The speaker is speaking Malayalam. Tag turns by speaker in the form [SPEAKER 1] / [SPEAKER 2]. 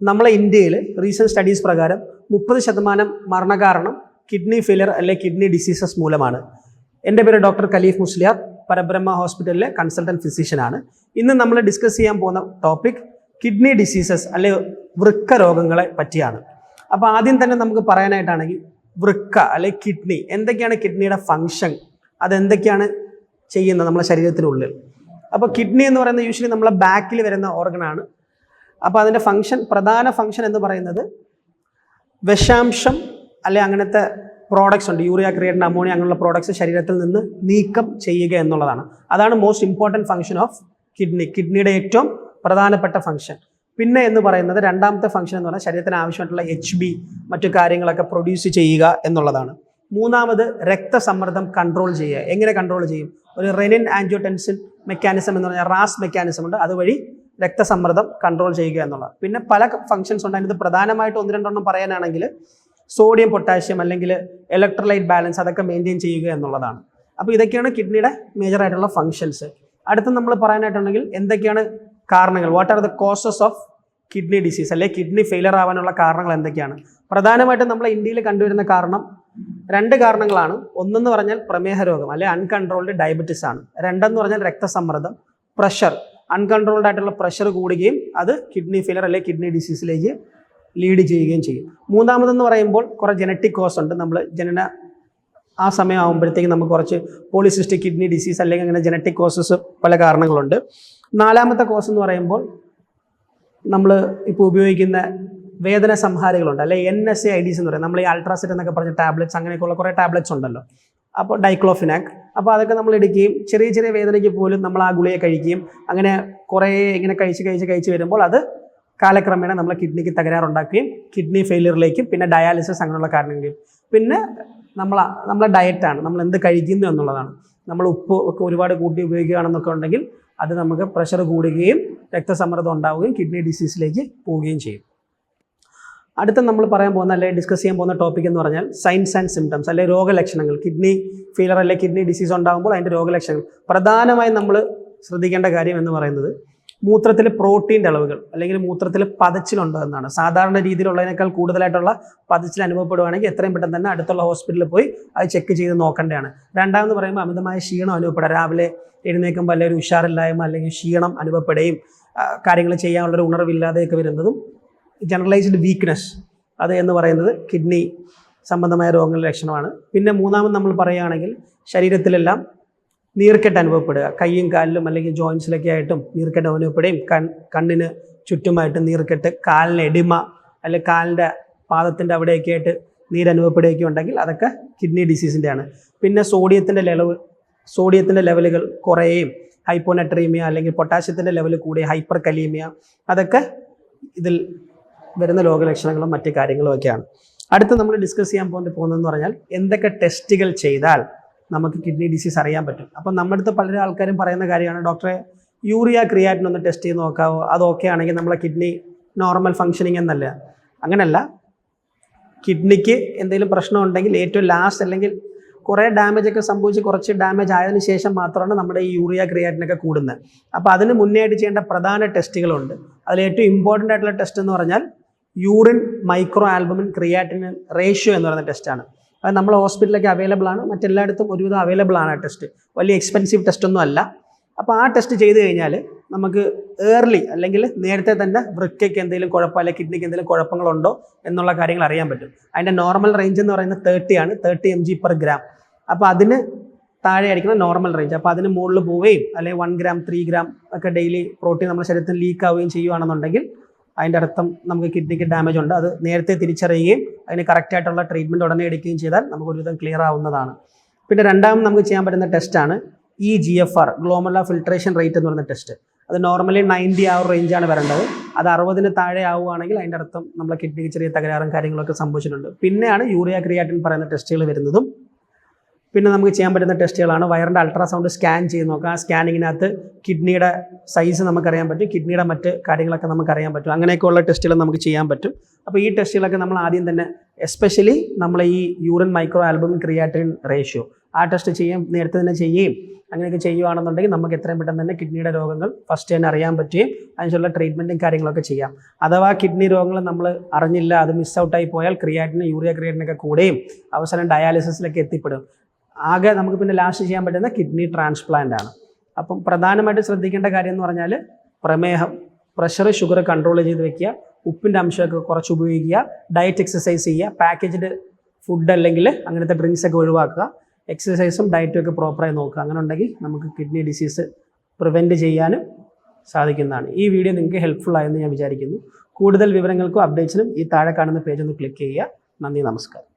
[SPEAKER 1] നമ്മളെ ഇന്ത്യയിൽ റീസെന്റ് സ്റ്റഡീസ് പ്രകാരം മുപ്പത് ശതമാനം മരണകാരണം കിഡ്നി ഫെയിലിയർ അല്ലെ കിഡ്നി ഡിസീസസ് മൂലമാണ്. എന്റെ പേര് ഡോക്ടർ കലീഫ് മുസ്ലിയാർ പരബ്രഹ്മ ഹോസ്പിറ്റലിലെ കൺസൾട്ടന്റ് ഫിസിഷ്യനാണ് ഇന്ന് നമ്മൾ ഡിസ്കസ് ചെയ്യാൻ പോകുന്ന ടോപ്പിക് കിഡ്നി ഡിസീസസ് അല്ലെ വൃക്ക രോഗങ്ങളെ പറ്റിയാണ്. അപ്പോൾ ആദ്യം തന്നെ നമുക്ക് പറയാനായിട്ടാണെങ്കിൽ വൃക്ക അല്ലെ കിഡ്നി എന്തൊക്കെയാണ് കിഡ്നിയുടെ ഫങ്ഷൻ അതെന്തൊക്കെയാണ് ചെയ്യുന്നത് നമ്മുടെ ശരീരത്തിനുള്ളിൽ? അപ്പോൾ കിഡ്നി എന്ന് പറയുന്നത് യൂഷ്വലി നമ്മളെ ബാക്കിൽ വരുന്ന ഓർഗനാണ് അപ്പോൾ അതിന്റെ ഫങ്ഷൻ പ്രധാന ഫങ്ഷൻ എന്ന് പറയുന്നത് വിഷാംശം അല്ലെ അങ്ങനത്തെ പ്രോഡക്ട്സ് ഉണ്ട്. യൂറിയ ക്രിയേറ്റ് അമോണിയ അങ്ങനെയുള്ള പ്രോഡക്ട്സ് ശരീരത്തിൽ നിന്ന് നീക്കം ചെയ്യുക എന്നുള്ളതാണ്. അതാണ് most important function of kidney കിഡ്നിയുടെ ഏറ്റവും പ്രധാനപ്പെട്ട ഫങ്ഷൻ പിന്നെ എന്ന് പറയുന്നത് രണ്ടാമത്തെ ഫങ്ഷൻ എന്ന് പറഞ്ഞാൽ ശരീരത്തിന് ആവശ്യമായിട്ടുള്ള എച്ച് ബി മറ്റു കാര്യങ്ങളൊക്കെ പ്രൊഡ്യൂസ് ചെയ്യുക എന്നുള്ളതാണ്. മൂന്നാമത് രക്തസമ്മർദ്ദം കൺട്രോൾ ചെയ്യുക. എങ്ങനെ കൺട്രോൾ ചെയ്യും? ഒരു റെനിൻ ആൻജിയോടെൻസിൻ മെക്കാനിസം എന്ന് പറഞ്ഞാൽ റാസ് മെക്കാനിസം ഉണ്ട്. അതുവഴി രക്തസമ്മർദ്ദം കൺട്രോൾ ചെയ്യുക എന്നുള്ളത്. പിന്നെ പല ഫങ്ഷൻസ് ഉണ്ട്. അതിനകത്ത് പ്രധാനമായിട്ട് ഒന്ന് രണ്ടെണ്ണം പറയാനാണെങ്കിൽ സോഡിയം പൊട്ടാഷ്യം അല്ലെങ്കിൽ ഇലക്ട്രോലൈറ്റ് ബാലൻസ് അതൊക്കെ മെയിന്റെയിൻ ചെയ്യുക എന്നുള്ളതാണ്. അപ്പോൾ ഇതൊക്കെയാണ് കിഡ്നിയുടെ മേജർ ആയിട്ടുള്ള ഫങ്ഷൻസ് അടുത്ത നമ്മൾ പറയാനായിട്ടുണ്ടെങ്കിൽ എന്തൊക്കെയാണ് കാരണങ്ങൾ? What are the causes of kidney disease അല്ലെ കിഡ്നി ഫെയിലർ ആവാനുള്ള കാരണങ്ങൾ എന്തൊക്കെയാണ്? പ്രധാനമായിട്ടും നമ്മൾ ഇന്ത്യയിൽ കണ്ടുവരുന്ന കാരണം രണ്ട് കാരണങ്ങളാണ്. ഒന്നെന്ന് പറഞ്ഞാൽ പ്രമേഹ രോഗം അല്ലെ അൺകൺട്രോൾഡ് ഡയബറ്റിസ് ആണ്. രണ്ടെന്ന് പറഞ്ഞാൽ രക്തസമ്മർദ്ദം പ്രഷർ അൺകൺട്രോൾഡ് ആയിട്ടുള്ള പ്രഷർ കൂടുകയും അത് കിഡ്നി ഫെയിലർ അല്ലെങ്കിൽ കിഡ്നി ഡിസീസിലേക്ക് ലീഡ് ചെയ്യുകയും ചെയ്യും. മൂന്നാമതെന്ന് പറയുമ്പോൾ കുറേ ജനറ്റിക് കോസ് ഉണ്ട്. നമ്മൾ ജനന ആ സമയം ആകുമ്പോഴത്തേക്ക് നമുക്ക് കുറച്ച് പോളിസിസ്റ്റിക് കിഡ്നി ഡിസീസ് അല്ലെങ്കിൽ അങ്ങനെ ജനറ്റിക് കോസസ് പല കാരണങ്ങളുണ്ട്. നാലാമത്തെ കോസ് എന്ന് പറയുമ്പോൾ നമ്മൾ ഇപ്പോൾ ഉപയോഗിക്കുന്ന വേദന സംഹാരികളുണ്ട്. അല്ലെ N S A I Ds എന്ന് പറയുന്നത് നമ്മൾ ഈ അൾട്രാസെറ്റ് എന്നൊക്കെ പറഞ്ഞ ടാബ്ലറ്റ്സ് അങ്ങനെയൊക്കെയുള്ള കുറേ ടാബ്ലറ്റ്സ് ഉണ്ടല്ലോ. അപ്പോൾ ഡൈക്ലോഫിനാക് അപ്പോൾ അതൊക്കെ നമ്മൾ എടുക്കുകയും ചെറിയ ചെറിയ വേദനയ്ക്ക് പോലും നമ്മൾ ആ ഗുളിയെ കഴിക്കുകയും അങ്ങനെ കുറേ ഇങ്ങനെ കഴിച്ച് കഴിച്ച് കഴിച്ച് വരുമ്പോൾ അത് കാലക്രമേണ നമ്മളെ കിഡ്നിക്ക് തകരാറുണ്ടാക്കുകയും കിഡ്നി ഫെയിലിയറിലേക്കും പിന്നെ ഡയാലിസിസ് അങ്ങനെയുള്ള കാരണങ്ങളെയും. പിന്നെ നമ്മൾ നമ്മളെ ഡയറ്റാണ്. നമ്മൾ എന്ത് കഴിക്കുന്നു എന്നുള്ളതാണ്. നമ്മൾ ഉപ്പ് ഒക്കെ ഒരുപാട് കൂട്ടി ഉപയോഗിക്കുകയാണെന്നൊക്കെ ഉണ്ടെങ്കിൽ അത് നമുക്ക് പ്രഷർ കൂടുകയും രക്തസമ്മർദ്ദം ഉണ്ടാവുകയും കിഡ്നി ഡിസീസിലേക്ക് പോവുകയും ചെയ്യും. അടുത്ത നമ്മൾ പറയാൻ പോകുന്ന അല്ലെങ്കിൽ ഡിസ്കസ് ചെയ്യാൻ പോകുന്ന ടോപ്പിക് എന്ന് പറഞ്ഞാൽ സൈൻസ് ആൻഡ് സിംറ്റംസ് അല്ലെങ്കിൽ രോഗലക്ഷണങ്ങൾ. കിഡ്നി ഫീലർ അല്ലെങ്കിൽ കിഡ്നി ഡിസീസ് ഉണ്ടാകുമ്പോൾ അതിന്റെ രോഗലക്ഷണങ്ങൾ. പ്രധാനമായും നമ്മൾ ശ്രദ്ധിക്കേണ്ട കാര്യം എന്ന് പറയുന്നത് മൂത്രത്തിൽ പ്രോട്ടീന്റെ അളവുകൾ അല്ലെങ്കിൽ മൂത്രത്തിൽ പതച്ചിലുണ്ടെന്നാണ് സാധാരണ രീതിയിലുള്ളതിനേക്കാൾ കൂടുതലായിട്ടുള്ള പതച്ചിൽ അനുഭവപ്പെടുവാണെങ്കിൽ എത്രയും പെട്ടെന്ന് തന്നെ അടുത്തുള്ള ഹോസ്പിറ്റലിൽ പോയി അത് ചെക്ക് ചെയ്ത് നോക്കേണ്ടതാണ്. രണ്ടാമെന്ന് പറയുമ്പോൾ അമിതമായ ക്ഷീണം അനുഭവപ്പെടുക. രാവിലെ എഴുന്നേൽക്കുമ്പോൾ അല്ലെങ്കിൽ ഒരു ഉഷാറില്ലായ്മ അല്ലെങ്കിൽ ക്ഷീണം അനുഭവപ്പെടുകയും കാര്യങ്ങൾ ചെയ്യാനുള്ളൊരു ഉണർവില്ലാതെയൊക്കെ വരുന്നതും ജനറലൈസ്ഡ് വീക്ക്നെസ് അത് എന്ന് പറയുന്നത് കിഡ്നി സംബന്ധമായ രോഗങ്ങളുടെ ലക്ഷണമാണ്. പിന്നെ മൂന്നാമത് നമ്മൾ പറയുകയാണെങ്കിൽ ശരീരത്തിലെല്ലാം നീർക്കെട്ട് അനുഭവപ്പെടുക. കൈയും കാലിലും അല്ലെങ്കിൽ ജോയിൻസിലൊക്കെ ആയിട്ടും നീർക്കെട്ട് അനുഭവപ്പെടുകയും കൺ കണ്ണിന് ചുറ്റുമായിട്ട് നീർക്കെട്ട് കാലിന് എടിമ അല്ലെങ്കിൽ കാലിന്റെ പാദത്തിന്റെ അവിടെയൊക്കെ ആയിട്ട് നീരനുഭവപ്പെടുകയൊക്കെ ഉണ്ടെങ്കിൽ അതൊക്കെ കിഡ്നി ഡിസീസിന്റെയാണ് പിന്നെ സോഡിയത്തിന്റെ ലെവൽ സോഡിയത്തിന്റെ ലെവലുകൾ കുറയുകയും ഹൈപ്പോനട്രീമിയ അല്ലെങ്കിൽ പൊട്ടാഷ്യത്തിന്റെ ലെവൽ കൂടിയ ഹൈപ്പർ കലീമിയ അതൊക്കെ ഇതിൽ വരുന്ന രോഗലക്ഷണങ്ങളും മറ്റു കാര്യങ്ങളും ഒക്കെയാണ് അടുത്ത് നമ്മൾ ഡിസ്കസ് ചെയ്യാൻ പോകുന്ന പോകുന്നതെന്ന് പറഞ്ഞാൽ എന്തൊക്കെ ടെസ്റ്റുകൾ ചെയ്താൽ നമുക്ക് കിഡ്നി ഡിസീസ് അറിയാൻ പറ്റും. അപ്പം നമ്മുടെ അടുത്ത് പല ആൾക്കാരും പറയുന്ന കാര്യമാണ് ഡോക്ടറെ യൂറിയ ക്രിയാറ്റിൻ ഒന്ന് ടെസ്റ്റ് ചെയ്ത് നോക്കാവോ? അത് ഓക്കെ ആണെങ്കിൽ നമ്മളെ കിഡ്നി നോർമൽ ഫങ്ഷനിങ് എന്നല്ല. അങ്ങനല്ല. കിഡ്നിക്ക് എന്തെങ്കിലും പ്രശ്നം ഉണ്ടെങ്കിൽ ഏറ്റവും ലാസ്റ്റ് അല്ലെങ്കിൽ കുറേ ഡാമേജ് ഒക്കെ സംഭവിച്ച് കുറച്ച് ഡാമേജ് ആയതിനു ശേഷം മാത്രമാണ് നമ്മുടെ ഈ യൂറിയ ക്രിയാറ്റിനൊക്കെ കൂടുന്നത്. അപ്പോൾ അതിന് മുന്നേ ആയിട്ട് ചെയ്യേണ്ട പ്രധാന ടെസ്റ്റുകളുണ്ട് അതിൽ ഏറ്റവും ഇമ്പോർട്ടന്റ് ആയിട്ടുള്ള ടെസ്റ്റ് എന്ന് പറഞ്ഞാൽ urine micro albumin creatine ratio എന്ന് പറയുന്ന ടെസ്റ്റാണ് അത് നമ്മൾ ഹോസ്പിറ്റലിലൊക്കെ അവൈലബിൾ ആണ്. മറ്റെല്ലായിടത്തും ഒരുവിധം അവൈലബിൾ ആണ് ആ ടെസ്റ്റ് വലിയ എക്സ്പെൻസീവ് ടെസ്റ്റ് ഒന്നും അല്ല. അപ്പോൾ ആ ടെസ്റ്റ് ചെയ്ത് കഴിഞ്ഞാൽ നമുക്ക് ഏർലി അല്ലെങ്കിൽ നേരത്തെ തന്നെ വൃക്കയ്ക്ക് എന്തെങ്കിലും കുഴപ്പം അല്ലെങ്കിൽ കിഡ്നിക്ക് എന്തെങ്കിലും കുഴപ്പങ്ങളുണ്ടോ എന്നുള്ള കാര്യങ്ങൾ അറിയാൻ പറ്റും. അതിന്റെ നോർമൽ റേഞ്ച് എന്ന് പറയുന്നത് തേർട്ടി ആണ്. Thirty M G per gram അപ്പോൾ അതിന് താഴെ ആയിരിക്കണം നോർമൽ റേഞ്ച് അപ്പോൾ അതിന് മുകളിൽ പോവുകയും അല്ലെങ്കിൽ വൺ ഗ്രാം ത്രീ ഗ്രാം ഒക്കെ ഡെയിലി പ്രോട്ടീൻ നമ്മുടെ ശരീരത്തിൽ ലീക്ക് ആവുകയും ചെയ്യുകയാണെന്നുണ്ടെങ്കിൽ അതിന്റെ അർത്ഥം നമുക്ക് കിഡ്നിക്ക് ഡാമേജ് ഉണ്ട്. അത് നേരത്തെ തിരിച്ചറിയുകയും അതിന് കറക്റ്റായിട്ടുള്ള ട്രീറ്റ്മെന്റ് ഉടനെ എടുക്കുകയും ചെയ്താൽ നമുക്ക് ഒരുവിധം ക്ലിയർ ആവുന്നതാണ്. പിന്നെ രണ്ടാമത് നമുക്ക് ചെയ്യാൻ പറ്റുന്ന ടെസ്റ്റാണ് E G F R glomerular filtration rate എന്ന് പറയുന്ന ടെസ്റ്റ് അത് നോർമലി നയന്റി ആ ഒരു റേഞ്ചാണ് വരേണ്ടത്. അത് അറുപതിന് താഴെ ആവുകയാണെങ്കിൽ അതിന്റെ അർത്ഥം നമ്മളെ കിഡ്നിക്ക് ചെറിയ തകരാറും കാര്യങ്ങളൊക്കെ സംഭവിച്ചിട്ടുണ്ട്. പിന്നെയാണ് യൂറിയ ക്രിയാറ്റിൻ പറയുന്ന ടെസ്റ്റുകൾ വരുന്നതും പിന്നെ നമുക്ക് ചെയ്യാൻ പറ്റുന്ന ടെസ്റ്റുകളാണ്. വയറിന്റെ അൾട്രാസൗണ്ട് സ്കാൻ ചെയ്ത് നോക്കാം. ആ സ്കാനിങ്ങിനകത്ത് കിഡ്നിയുടെ സൈസ് നമുക്കറിയാൻ പറ്റും. കിഡ്നിയുടെ മറ്റ് കാര്യങ്ങളൊക്കെ നമുക്കറിയാൻ പറ്റും. അങ്ങനെയൊക്കെയുള്ള ടെസ്റ്റുകൾ നമുക്ക് ചെയ്യാൻ പറ്റും. അപ്പോൾ ഈ ടെസ്റ്റുകളൊക്കെ നമ്മൾ ആദ്യം തന്നെ എസ്പെഷ്യലി നമ്മൾ ഈ urine micro albumin creatine ratio ആ ടെസ്റ്റ് ചെയ്യാൻ നേരത്തെ തന്നെ ചെയ്യുകയും അങ്ങനെയൊക്കെ ചെയ്യുകയാണെന്നുണ്ടെങ്കിൽ നമുക്ക് എത്രയും പെട്ടെന്ന് തന്നെ കിഡ്നിയുടെ രോഗങ്ങൾ ഫസ്റ്റ് തന്നെ അറിയാൻ പറ്റുകയും അതിനുള്ള ട്രീറ്റ്മെന്റും കാര്യങ്ങളൊക്കെ ചെയ്യാം. അഥവാ കിഡ്നി രോഗങ്ങൾ നമ്മൾ അറിഞ്ഞില്ല അത് മിസ് ഔട്ടായി പോയാൽ ക്രിയാറ്റിന് യൂറിയ ക്രിയാറ്റിനൊക്കെ കൂടുകയും അവസാനം ഡയാലിസിസിലൊക്കെ എത്തിപ്പെടും. ആകെ നമുക്ക് പിന്നെ ലാസ്റ്റ് ചെയ്യാൻ പറ്റുന്ന കിഡ്നി ട്രാൻസ്പ്ലാന്റ് ആണ്. അപ്പം പ്രധാനമായിട്ട് ശ്രദ്ധിക്കേണ്ട കാര്യം എന്ന് പറഞ്ഞാൽ പ്രമേഹം പ്രഷർ ഷുഗർ കൺട്രോൾ ചെയ്ത് വെക്കുക ഉപ്പിന്റെ അംശമൊക്കെ കുറച്ച് ഉപയോഗിക്കുക ഡയറ്റ് എക്സസൈസ് ചെയ്യുക പാക്കേജ്ഡ് ഫുഡ് അല്ലെങ്കിൽ അങ്ങനത്തെ ഡ്രിങ്ക്സ് ഒക്കെ ഒഴിവാക്കുക എക്സസൈസും ഡയറ്റും ഒക്കെ പ്രോപ്പറായി നോക്കുക. അങ്ങനെ ഉണ്ടെങ്കിൽ നമുക്ക് കിഡ്നി ഡിസീസ് പ്രിവെന്റ് ചെയ്യാനും സാധിക്കുന്നതാണ്. ഈ വീഡിയോ നിങ്ങൾക്ക് ഹെൽപ്ഫുൾ ആയെന്ന് ഞാൻ വിചാരിക്കുന്നു. കൂടുതൽ വിവരങ്ങൾക്കും അപ്ഡേറ്റ്സിനും ഈ താഴെ കാണുന്ന പേജ് ഒന്ന് ക്ലിക്ക് ചെയ്യുക. നന്ദി നമസ്കാരം.